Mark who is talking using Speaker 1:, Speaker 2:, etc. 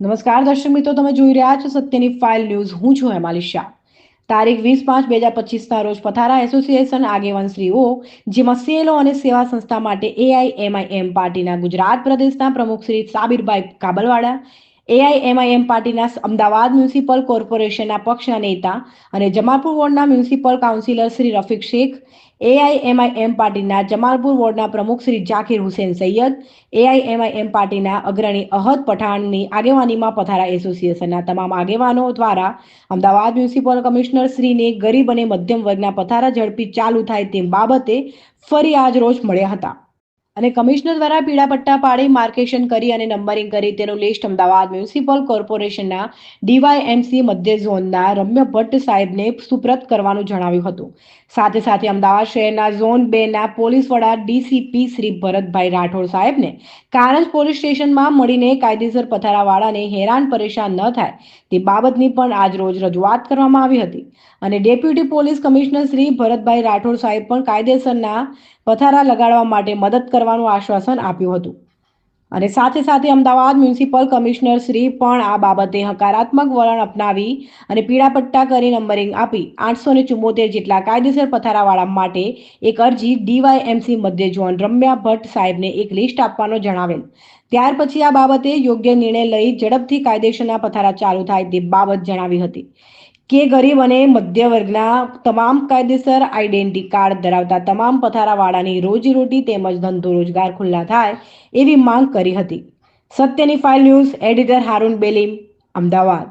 Speaker 1: નમસ્કાર દર્શક મિત્રો, તમે જોઈ રહ્યા છો સત્યની ફાઇલ ન્યૂઝ હું છું હેમાલી શાહ. તારીખ વીસ પાંચ બે હજાર પચીસના રોજ પથારા એસોસિએશન આગેવાનશ્રીઓ જેમાં સેલો અને સેવા સંસ્થા માટે એઆઈએમઆઈએમ પાર્ટીના ગુજરાત પ્રદેશના પ્રમુખ શ્રી સાબિરભાઈ કાબલવાડા એઆઈએમઆઈએમ પાર્ટીના અમદાવાદ મ્યુનિસિપલ કોર્પોરેશનના પક્ષના નેતા અને Jamalpur વોર્ડના municipal councillor Shri Rafiq Shaikh AIMIM પાર્ટીના જમાલપુર વોર્ડના પ્રમુખ શ્રી જાકીર હુસેન સૈયદ એઆઈએમઆઈએમ પાર્ટીના અગ્રણી અહદ પઠાણની આગેવાનીમાં પથારા એસોસિએશનના તમામ આગેવાનો દ્વારા અમદાવાદ મ્યુનિસિપલ કમિશનર શ્રીને ગરીબ અને મધ્યમ વર્ગના પથારા ઝડપી ચાલુ થાય તેમ બાબતે ફરી આજ રોજ મળ્યા હતા. અને કમિશનર દ્વારા પીળા પટ્ટા પાડી માર્કેશન કરી અને નંબરિંગ કરી તેનું લિસ્ટ અમદાવાદ મ્યુનિસિપલ કોર્પોરેશનના ડીવાયએમસી મધ્ય ઝોનના રમ્ય ભટ્ટ સાહેબને સુપ્રત કરવાનું જણાવ્યું હતું. સાથે સાથે અમદાવાદ શહેરના ઝોન બે ના પોલીસ વડા ડીસીપી શ્રી ભરતભાઈ રાઠોડ સાહેબને કારંજ પોલીસ સ્ટેશનમાં મળીને કાયદેસર પથારાવાળાને હેરાન પરેશાન ન થાય તે બાબતની પણ આજ રોજ રજૂઆત કરવામાં આવી હતી. અને deputy police commissioner Shri Bharatbhai Rathod સાહેબ પણ કાયદેસરના પથારા લગાડવા માટે મદદ કરવાનું આશ્વાસન આપ્યું હતું. અને સાથે સાથે અમદાવાદ મ્યુનિસિપલ કમિશનર શ્રી પણ આ બાબતે હકારાત્મક વલણ અપનાવી અને પીડાપટ્ટા કરી નંબરિંગ આપી આઠસો ને ચુમ્મોતેર જેટલા કાયદેસર પથારાવાળા માટે એક અરજી ડીવાયએમસી મધ્ય ઝોન રમ્યા ભટ્ટ સાહેબને એક લિસ્ટ આપવાનો જણાવેલ. ત્યાર પછી આ બાબતે યોગ્ય નિર્ણય લઈ ઝડપથી કાયદેસરના પથારા ચાલુ થાય તે બાબત જણાવી હતી. કે ગરીબ અને મધ્ય વર્ગના તમામ કાયદેસર આઈડેન્ટિટી કાર્ડ ધરાવતા તમામ પથારાવાળાની રોજીરોટી તેમજ ધંધો રોજગાર ખુલ્લા થાય એવી માંગ કરી હતી. સત્યની file news, editor Haroon Belim, Ahmedabad.